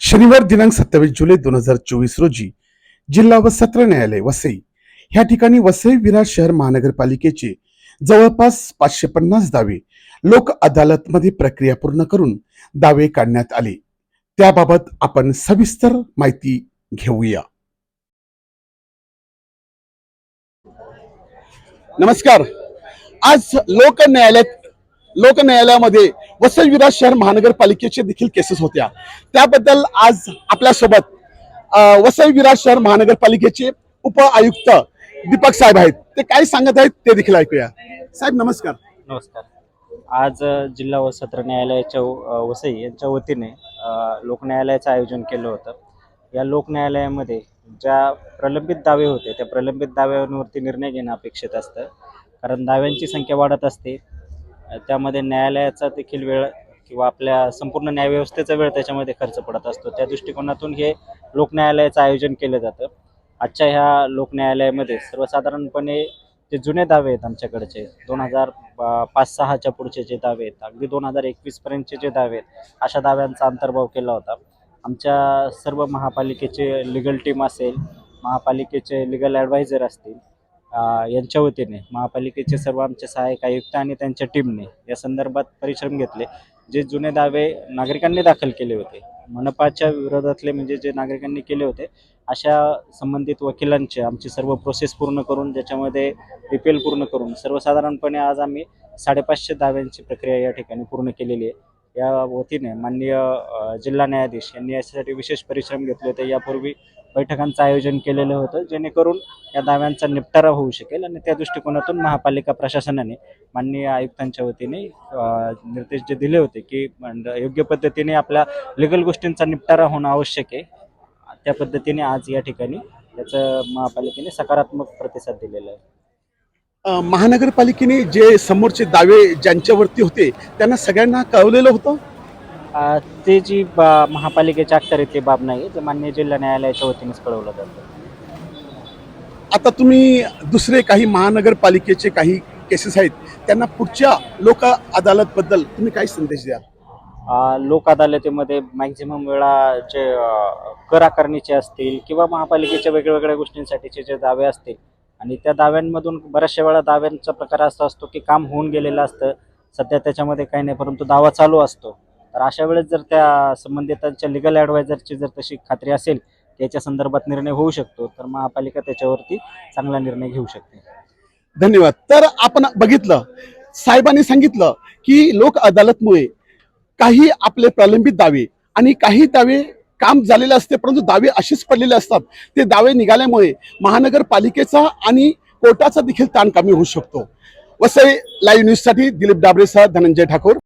शनिवार दिनांक सत्तावीस जुलै दोन हजार चोवीस रोजी जिल्हा व सत्र न्यायालय वसई. ह्या ठिकाणी वसई विरार शहर महानगरपालिकेचे जवळपास पाचशे पन्नास दावे लोक अदालतमध्ये प्रक्रिया पूर्ण करून दावे काढण्यात आले. त्याबाबत आपण सविस्तर माहिती घेऊया. नमस्कार. आज लोक न्यायालयात लोक न्यायालयामध्ये वसई विराज शहर महानगरपालिकेचे देखील केसेस होत्या. त्याबद्दल आज आपल्यासोबत वसई विराज शहर महानगरपालिकेचे उप आयुक्त दीपक साहेब आहेत. ते काय सांगत आहेत ते देखील ऐकूया. साहेब नमस्कार. नमस्कार. आज जिल्हा व सत्र न्यायालयाच्या वसई यांच्या वतीने लोक लोकन्यायालयाचं आयोजन केलं होतं. या लोकन्यायालयामध्ये ज्या प्रलंबित दावे होते त्या प्रलंबित दाव्यांवरती निर्णय घेणं अपेक्षित असतं. कारण दाव्यांची संख्या वाढत असते. त्यामध्ये न्यायालयाचा देखील वेळ किंवा आपल्या संपूर्ण न्यायव्यवस्थेचा वेळ त्याच्यामध्ये खर्च पडत असतो. त्या दृष्टिकोनातून हे लोकन्यायालयाचं आयोजन केलं जातं. आजच्या ह्या लोकन्यायालयामध्ये सर्वसाधारणपणे जे जुने दावे आहेत आमच्याकडचे दोन हजार पाच सहाच्या पुढचे जे दावे आहेत अगदी दोन हजार एकवीसपर्यंतचे जे दावे आहेत अशा दाव्यांचा अंतर्भाव केला होता. आमच्या सर्व महापालिकेचे लिगल टीम असेल महापालिकेचे लिगल ॲडवायझर असतील यांच्या वतीने महापालिकेचे सर्व आमचे सहाय्यक आयुक्त आणि त्यांच्या टीमने या संदर्भात परिश्रम घेतले जे जुने दावे नागरिकांनी दाखल केले होते. मनपाच्या विरोधातले म्हणजे जे नागरिकांनी केले होते अशा संबंधित वकिलांचे आमची सर्व प्रोसेस पूर्ण करून ज्याच्यामध्ये रिपेल पूर्ण करून सर्वसाधारणपणे आज आम्ही साडेपाचशे दाव्यांची प्रक्रिया या ठिकाणी पूर्ण केलेली आहे. या वतीने माननीय जिल्हा न्यायाधीश यांनी यासाठी विशेष परिश्रम घेतले होते. यापूर्वी बैठकांचं आयोजन केलेलं होतं जेणेकरून या दाव्यांचा निपटारा होऊ शकेल आणि त्या दृष्टिकोनातून महापालिका प्रशासनाने माननीय आयुक्तांच्या वतीने निर्देश जे दिले होते की योग्य पद्धतीने आपल्या लिगल गोष्टींचा निपटारा होणं आवश्यक आहे. त्या पद्धतीने आज या ठिकाणी त्याचं महापालिकेने सकारात्मक प्रतिसाद दिलेला आहे. महानगरपालिकेने जे समोरचे दावे ज्यांच्यावरती होते त्यांना सगळ्यांना कळवलेलं होतं? अ, ते जी बा महापालिकेच्या अखत्यारीतली बाब नाही ते मान्य जिल्हा न्यायालयाच्या वतीनेच कळवलं जातं. आता तुम्ही दुसरे काही महानगरपालिकेचे काही केसेस आहेत त्यांना पुढच्या लोक अदालत बद्दल तुम्ही काय संदेश द्याल? अ, लोक अदालतीमध्ये मॅक्झिमम वेळा जे अ, कर आकारणीचे असतील किंवा महापालिकेच्या वेगळ्या वेगळ्या गोष्टींसाठीचे जे दावे असतील आणि त्या दाव्यांमधून बऱ्याचशा वेळा दाव्यांचा प्रकार असा असतो की काम होऊन गेलेलं असतं सध्या त्याच्यामध्ये काही नाही परंतु दावा चालू असतो. तर अशा वेळेस जर त्या संबंधितांच्या लिगल ॲडवायझरची जर तशी खात्री असेल त्याच्या संदर्भात निर्णय होऊ शकतो. तर महापालिका त्याच्यावरती चांगला निर्णय घेऊ शकते. धन्यवाद. तर आपण बघितलं साहेबांनी सांगितलं की लोक अदालतमुळे काही आपले प्रलंबित दावे आणि काही दावे काम झालेले असते परंतु दावे असेच पडलेले असतात. ते दावे निघाल्यामुळे महानगरपालिकेचा आणि कोर्टाचा देखील ताण कमी होऊ शकतो. वसई लाईव्ह न्यूजसाठी दिलीप डाबरेसह धनंजय ठाकूर.